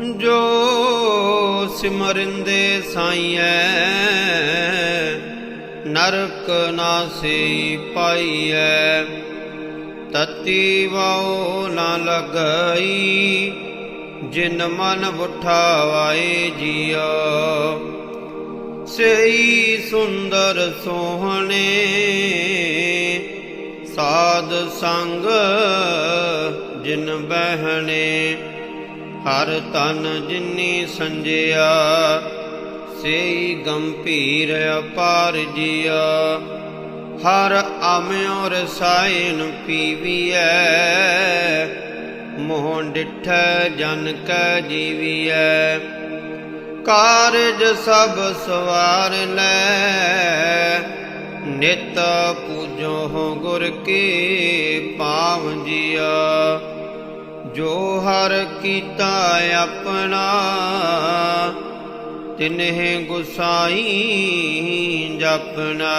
ਜੋ ਸਿਮਰਿੰਦੇ ਸਾਈਐ, ਨਰਕ ਨਾਸੇ ਪਾਈਐ। ਤਤੀ ਵਾਉ ਨਾ ਲਗਈ, ਜਿਨ ਮਨ ਉਠਾਵਾਏ ਜੀਆ। ਸਈ ਸੁੰਦਰ ਸੋਹਣੇ, ਸਾਧ ਸੰਗ ਜਿਨ ਬਹਿਣੇ। ਹਰ ਤਨ ਜਿਨੀ ਸੰਜਿਆ, ਸਈ ਗੰਭੀਰ ਅਪਾਰ ਜੀਆ। ਹਰ ਆਮਿਓ ਰਸਾਇਨ ਪੀਵੀਐ, ਮੋਹ ਡਿਠੈ ਜਨ ਕੈ ਜੀਵੀਐ। ਕਾਰਜ ਸਭ ਸਵਾਰ ਲੈ, ਨਿਤ ਪੂਜੋ ਗੁਰ ਕੇ ਪਾਵ ਜੀਆ। ਜੋ ਹਰ ਕੀਤਾ ਆਪਣਾ ਤਿਨਹਿ ਗੁਸਾਈ ਜਪਨਾ